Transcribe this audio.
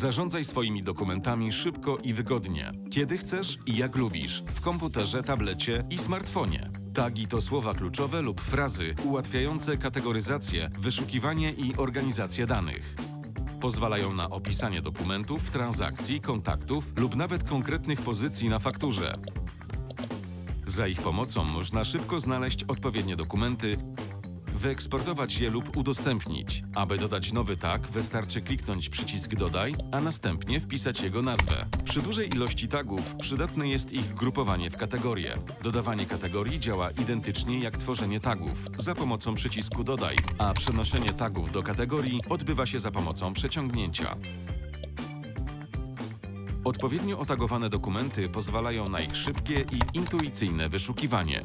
Zarządzaj swoimi dokumentami szybko i wygodnie, kiedy chcesz i jak lubisz, w komputerze, tablecie i smartfonie. Tagi to słowa kluczowe lub frazy ułatwiające kategoryzację, wyszukiwanie i organizację danych. Pozwalają na opisanie dokumentów, transakcji, kontaktów lub nawet konkretnych pozycji na fakturze. Za ich pomocą można szybko znaleźć odpowiednie dokumenty, wyeksportować je lub udostępnić. Aby dodać nowy tag, wystarczy kliknąć przycisk Dodaj, a następnie wpisać jego nazwę. Przy dużej ilości tagów przydatne jest ich grupowanie w kategorie. Dodawanie kategorii działa identycznie jak tworzenie tagów za pomocą przycisku Dodaj, a przenoszenie tagów do kategorii odbywa się za pomocą przeciągnięcia. Odpowiednio otagowane dokumenty pozwalają na ich szybkie i intuicyjne wyszukiwanie.